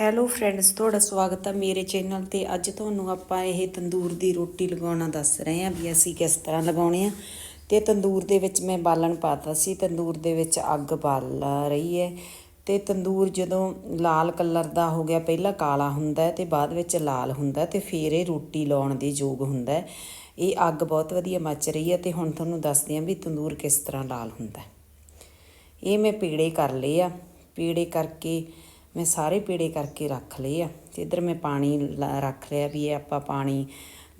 Hello friends ਤੁਹਾਡਾ ਸਵਾਗਤ ਹੈ ਮੇਰੇ ਚੈਨਲ ਤੇ। ਅੱਜ ਤੁਹਾਨੂੰ ਆਪਾਂ ਇਹ ਤੰਦੂਰ ਦੀ ਰੋਟੀ ਲਗਾਉਣਾ ਦੱਸ ਰਹੇ ਹਾਂ ਵੀ ਅਸੀਂ ਕਿਸ ਤਰ੍ਹਾਂ ਲਗਾਉਣੇ ਆ। ਤੇ ਤੰਦੂਰ ਦੇ ਵਿੱਚ ਮੈਂ ਬਾਲਣ ਪਾਤਾ ਸੀ। ਤੰਦੂਰ ਦੇ ਵਿੱਚ ਅੱਗ ਬਾਲ ਰਹੀ ਹੈ। ਤੇ ਤੰਦੂਰ ਜਦੋਂ ਲਾਲ ਕਲਰ ਦਾ ਹੋ ਗਿਆ, ਪਹਿਲਾਂ ਕਾਲਾ ਹੁੰਦਾ ਹੈ ਤੇ ਬਾਅਦ ਵਿੱਚ ਲਾਲ ਹੁੰਦਾ ਹੈ ਤੇ ਫਿਰ ਇਹ ਰੋਟੀ ਲਾਉਣ ਦੇ ਯੋਗ ਹੁੰਦਾ ਹੈ। ਇਹ ਅੱਗ ਬਹੁਤ ਵਧੀਆ ਮੱਚ ਰਹੀ ਹੈ ਤੇ ਹੁਣ ਤੁਹਾਨੂੰ ਦੱਸਦੇ ਹਾਂ ਵੀ ਤੰਦੂਰ ਕਿਸ ਤਰ੍ਹਾਂ ਲਾਲ ਹੁੰਦਾ ਇਹ ਮੈਂ ਪੀੜੇ ਕਰ ਲਏ ਆ। ਪੀੜੇ ਕਰਕੇ ਮੈਂ ਸਾਰੇ ਪੀੜੇ ਕਰਕੇ ਰੱਖ ਲਏ ਆ ਤੇ ਇਧਰ ਮੈਂ ਪਾਣੀ ਲਾ- ਰੱਖ ਲਿਆ ਵੀ ਇਹ ਆਪਾਂ ਪਾਣੀ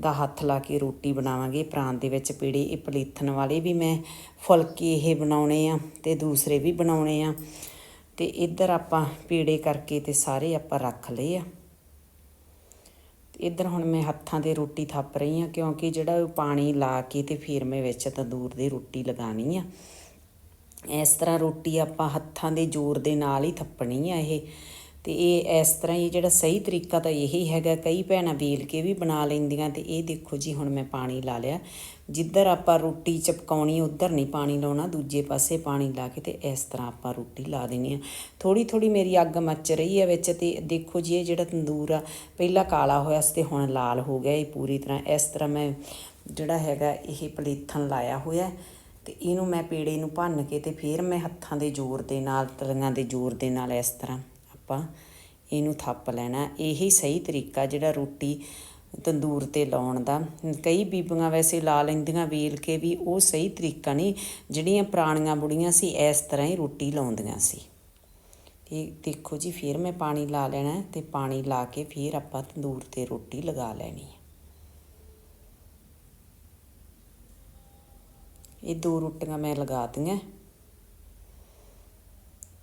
ਦਾ ਹੱਥ ਲਾ ਕੇ ਰੋਟੀ ਬਣਾਵਾਂਗੇ। ਪ੍ਰਾਂਤ ਦੇ ਵਿੱਚ ਪੀੜੇ ਇਹ ਪਲੀਥਨ ਵਾਲੇ ਵੀ ਮੈਂ ਫੁਲਕੇ ਇਹ ਬਣਾਉਣੇ ਆ ਤੇ ਦੂਸਰੇ ਵੀ ਬਣਾਉਣੇ ਆ। ਤੇ ਇੱਧਰ ਆਪਾਂ ਪੀੜੇ ਕਰਕੇ ਤੇ ਸਾਰੇ ਆਪਾਂ ਰੱਖ ਲਏ ਆ। ਇੱਧਰ ਹੁਣ ਮੈਂ ਹੱਥਾਂ ਤੇ ਰੋਟੀ ਥੱਪ ਰਹੀ ਆ ਕਿਉਂਕਿ ਜਿਹੜਾ ਉਹ ਪਾਣੀ ਲਾ ਕੇ ਤੇ ਫਿਰ ਮੈਂ ਵਿੱਚ ਤੰਦੂਰ ਦੀ ਰੋਟੀ ਲਗਾਣੀ ਆ। ਇਸ ਤਰ੍ਹਾਂ ਰੋਟੀ ਆਪਾਂ ਹੱਥਾਂ ਦੇ ਜ਼ੋਰ ਦੇ ਨਾਲ ਹੀ ਥੱਪਣੀ ਆ ਇਹ। ਤੇ ਇਹ ਇਸ ਤਰ੍ਹਾਂ ਹੀ ਜਿਹੜਾ ਸਹੀ ਤਰੀਕਾ ਤਾਂ ਇਹੀ ਹੈਗਾ, ਕਈ ਭੈਣਾਂ ਵੇਲ ਕੇ ਵੀ ਬਣਾ ਲੈਂਦੀਆਂ ਤੇ ਇਹ ਦੇਖੋ ਜੀ, ਹੁਣ ਮੈਂ ਪਾਣੀ ਲਾ ਲਿਆ। ਜਿੱਧਰ ਆਪਾਂ ਰੋਟੀ ਚਪਕਾਉਣੀ, ਉਧਰ ਨਹੀਂ ਪਾਣੀ ਲਾਉਣਾ, ਦੂਜੇ ਪਾਸੇ ਪਾਣੀ ਲਾ ਕੇ ਤੇ ਇਸ ਤਰ੍ਹਾਂ ਆਪਾਂ ਰੋਟੀ ਲਾ ਦੇਣੀ ਆ ਥੋੜੀ ਥੋੜੀ ਮੇਰੀ ਅੱਗ ਮੱਚ ਰਹੀ ਹੈ ਵਿੱਚ ਤੇ ਦੇਖੋ ਜੀ, ਇਹ ਜਿਹੜਾ ਤੰਦੂਰ ਆ, ਪਹਿਲਾਂ ਕਾਲਾ ਹੋਇਆ ਸੀ ਤੇ ਹੁਣ ਲਾਲ ਹੋ ਗਿਆ, ਇਹ ਪੂਰੀ ਤਰ੍ਹਾਂ ਇਸ ਤਰ੍ਹਾਂ ਮੈਂ ਜਿਹੜਾ ਹੈਗਾ ਇਹ ਪਲੇਥਨ ਲਾਇਆ ਹੋਇਆ। ਤੇ ਇਹਨੂੰ ਮੈਂ ਪੇੜੇ ਨੂੰ ਭੰਨ ਕੇ ਤੇ ਫਿਰ ਮੈਂ ਹੱਥਾਂ ਦੇ ਜ਼ੋਰ ਦੇ ਨਾਲ ਤਲੀਆਂ ਦੇ ਜ਼ੋਰ ਦੇ ਨਾਲ ਇਸ ਤਰ੍ਹਾਂ ਆਪਾਂ ਇਹਨੂੰ ਥੱਪ ਲੈਣਾ। ਇਹੀ ਸਹੀ ਤਰੀਕਾ ਜਿਹੜਾ ਰੋਟੀ ਤੰਦੂਰ ਤੇ ਲਾਉਣ ਦਾ। ਕਈ ਬੀਬੀਆਂ ਵੈਸੇ ਲਾ ਲੈਂਦੀਆਂ ਵੇਲ ਕੇ ਵੀ ਉਹ ਸਹੀ ਤਰੀਕਾ ਨਹੀਂ। ਜਿਹੜੀਆਂ ਪੁਰਾਣੀਆਂ ਬੁੜੀਆਂ ਸੀ, ਇਸ ਤਰ੍ਹਾਂ ਹੀ ਰੋਟੀ ਲਾਉਂਦੀਆਂ ਸੀ। ਇਹ ਦੇਖੋ ਜੀ, ਫਿਰ ਮੈਂ ਪਾਣੀ ਲਾ ਲੈਣਾ ਹੈ ਤੇ ਪਾਣੀ ਲਾ ਕੇ ਫਿਰ ਆਪਾਂ ਤੰਦੂਰ ਤੇ ਰੋਟੀ ਲਗਾ ਲੈਣੀ ਇਹ ਦੋ ਰੋਟੀਆਂ ਮੈਂ ਲਗਾ ਦਿੱਤੀਆਂ।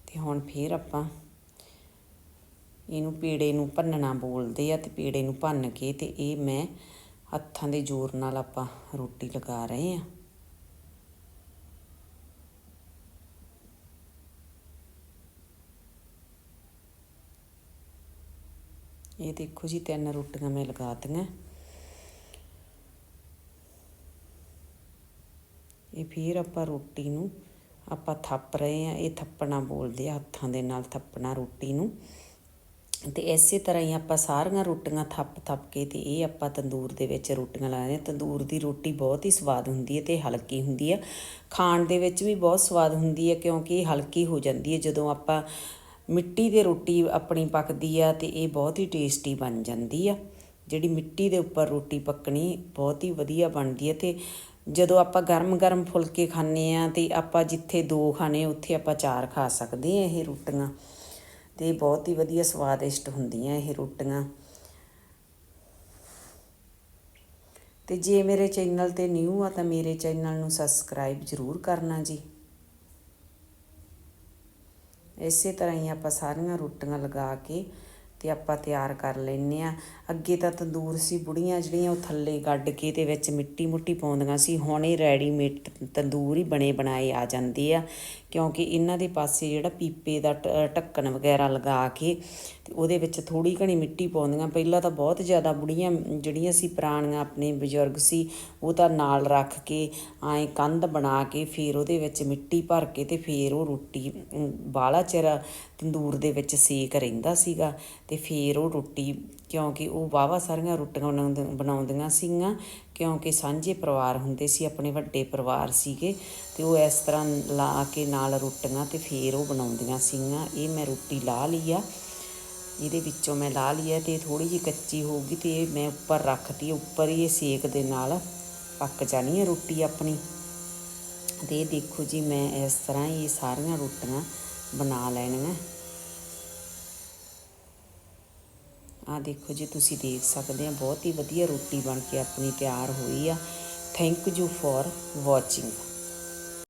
ਤੇ ਹੁਣ ਫੇਰ ਆਪਾਂ ਇਹਨੂੰ ਪੀੜੇ ਨੂੰ ਭੰਨਣਾ ਬੋਲਦੇ ਆ ਤੇ ਪੀੜੇ ਨੂੰ ਭੰਨ ਕੇ ਤੇ ਇਹ ਮੈਂ ਹੱਥਾਂ ਦੇ ਜ਼ੋਰ ਨਾਲ ਆਪਾਂ ਰੋਟੀ ਲਗਾ ਰਹੇ ਆ। ਇਹ ਦੇਖੋ ਜੀ ਤਿੰਨ ਰੋਟੀਆਂ ਮੈਂ ਲਗਾਤੀਆਂ ਇਹ ਫਿਰ ਆਪਾਂ ਰੋਟੀ ਨੂੰ ਆਪਾਂ ਥੱਪ ਰਹੇ ਆ ਇਹ ਥੱਪਣਾ ਬੋਲਦੇ ਆ, ਹੱਥਾਂ ਦੇ ਨਾਲ ਥੱਪਣਾ ਰੋਟੀ ਨੂੰ। ਤੇ ਇਸੇ ਤਰ੍ਹਾਂ ਹੀ ਆਪਾਂ ਸਾਰੀਆਂ ਰੋਟੀਆਂ ਥੱਪ ਥੱਪ ਕੇ ਤੇ ਇਹ ਆਪਾਂ ਤੰਦੂਰ ਦੇ ਵਿੱਚ ਰੋਟੀਆਂ ਲਾਉਂਦੇ ਆ ਤੰਦੂਰ ਦੀ ਰੋਟੀ ਬਹੁਤ ਹੀ ਸਵਾਦ ਹੁੰਦੀ ਹੈ ਤੇ ਹਲਕੀ ਹੁੰਦੀ ਹੈ। ਖਾਣ ਦੇ ਵਿੱਚ ਵੀ ਬਹੁਤ ਸਵਾਦ ਹੁੰਦੀ ਹੈ ਕਿਉਂਕਿ ਇਹ ਹਲਕੀ ਹੋ ਜਾਂਦੀ ਹੈ। ਜਦੋਂ ਆਪਾਂ ਮਿੱਟੀ ਦੇ ਰੋਟੀ ਆਪਣੀ ਪੱਕਦੀ ਆ ਤੇ ਇਹ ਬਹੁਤ ਹੀ ਟੇਸਟੀ ਬਣ ਜਾਂਦੀ ਆ। ਜਿਹੜੀ ਮਿੱਟੀ ਦੇ ਉੱਪਰ ਰੋਟੀ ਪੱਕਣੀ ਬਹੁਤ ਹੀ ਵਧੀਆ ਬਣਦੀ ਹੈ ਤੇ ਜਦੋਂ ਆਪਾਂ ਗਰਮ-ਗਰਮ ਫੁਲਕੇ ਖਾਂਦੇ ਆ ਤੇ ਆਪਾਂ ਜਿੱਥੇ ਦੋ ਖਾਣੇ ਉੱਥੇ ਆਪਾਂ ਚਾਰ ਖਾ ਸਕਦੇ ਆ ਇਹ ਰੋਟੀਆਂ। ਤੇ ਬਹੁਤ ਹੀ ਵਧੀਆ ਸਵਾਦਿਸ਼ਟ ਹੁੰਦੀਆਂ ਇਹ ਰੋਟੀਆਂ। ਤੇ ਜੇ ਮੇਰੇ ਚੈਨਲ ਤੇ ਨਿਊ ਆ ਤਾਂ ਮੇਰੇ ਚੈਨਲ ਨੂੰ ਸਬਸਕ੍ਰਾਈਬ ਜ਼ਰੂਰ ਕਰਨਾ ਜੀ। ਇਸੇ ਤਰ੍ਹਾਂ ਹੀ ਆਪਾਂ ਸਾਰੀਆਂ ਰੋਟੀਆਂ ਲਗਾ ਕੇ ਤੇ ਆਪਾਂ ਤਿਆਰ ਕਰ ਲੈਨੇ ਆ ਅੱਗੇ ਤਾਂ ਤੰਦੂਰ ਸੀ, ਬੁੜੀਆਂ ਜਿਹੜੀਆਂ ਉਹ ਥੱਲੇ ਗੱਡ ਕੇ ਤੇ ਵਿੱਚ ਮਿੱਟੀ ਮੁੱਟੀ ਪਾਉਂਦੀਆਂ ਸੀ। ਹੁਣ ਇਹ ਰੈਡੀਮੇਡ ਤੰਦੂਰ ਹੀ ਬਣੇ ਬਣਾਏ ਆ ਜਾਂਦੇ ਆ। ਕਿਉਂਕਿ ਇਹਨਾਂ ਦੇ ਪਾਸੇ ਜਿਹੜਾ ਪੀਪੇ ਦਾ ਟ- ਢੱਕਣ ਵਗੈਰਾ ਲਗਾ ਕੇ ਤੇ ਉਹਦੇ ਵਿੱਚ ਥੋੜੀ ਘਣੀ ਮਿੱਟੀ ਪਾਉਂਦੀਆਂ। ਪਹਿਲਾਂ ਤਾਂ ਬਹੁਤ ਜ਼ਿਆਦਾ ਬੁੜੀਆਂ ਜਿਹੜੀਆਂ ਸੀ, ਪੁਰਾਣੀਆਂ ਆਪਣੇ ਬਜ਼ੁਰਗ ਸੀ, ਉਹ ਤਾਂ ਨਾਲ ਰੱਖ ਕੇ ਐਂ ਕੰਧ ਬਣਾ ਕੇ ਫਿਰ ਉਹਦੇ ਵਿੱਚ ਮਿੱਟੀ ਭਰ ਕੇ ਤੇ ਫਿਰ ਉਹ ਰੋਟੀ ਬਾਲਾ ਚਿਰ ਤੰਦੂਰ ਦੇ ਵਿੱਚ ਸੇਕ ਰਹਿੰਦਾ ਸੀਗਾ ਤੇ ਫਿਰ ਉਹ ਰੋਟੀ ਕਿਉਂਕਿ ਉਹ ਵਾਵਾ ਸਾਰੀਆਂ ਰੋਟੀਆਂ ਬਣਾਉਂਦ- ਬਣਾਉਂਦੀਆਂ ਸੀਗੀਆਂ, ਕਿਉਂਕਿ ਸਾਂਝੇ ਪਰਿਵਾਰ ਹੁੰਦੇ ਸੀ, ਆਪਣੇ ਵੱਡੇ ਪਰਿਵਾਰ ਸੀਗੇ, ਤੇ ਉਹ ਇਸ ਤਰ੍ਹਾਂ ਲਾ ਕੇ ਨਾਲ ਰੋਟੀਆਂ ਤੇ ਫਿਰ ਉਹ ਬਣਾਉਂਦੀਆਂ ਸੀਗੀਆਂ। ਇਹ ਮੈਂ ਰੋਟੀ ਲਾ ਲਈ ਆ, ਇਹਦੇ ਵਿੱਚੋਂ ਮੈਂ ਲਾ ਲਈ ਹੈ ਤੇ ਥੋੜੀ ਜਿਹੀ ਕੱਚੀ ਹੋਊਗੀ ਤੇ ਇਹ ਮੈਂ ਉੱਪਰ ਰੱਖਤੀ ਉੱਪਰ ਹੀ ਇਹ ਸੇਕ ਦੇ ਨਾਲ ਪੱਕ ਜਾਣੀ ਹੈ ਰੋਟੀ ਆਪਣੀ। ਤੇ ਦੇਖੋ ਜੀ, ਮੈਂ ਇਸ ਤਰ੍ਹਾਂ ਹੀ ਇਹ ਸਾਰੀਆਂ ਰੋਟੀਆਂ ਬਣਾ ਲੈਣੀਆਂ। ਆ ਦੇਖੋ ਜੀ, ਤੁਸੀਂ ਦੇਖ ਸਕਦੇ ਆ, ਬਹੁਤ ਹੀ ਵਧੀਆ ਰੋਟੀ ਬਣ ਕੇ ਆਪਣੀ ਤਿਆਰ ਹੋਈ ਆ। Thank you for watching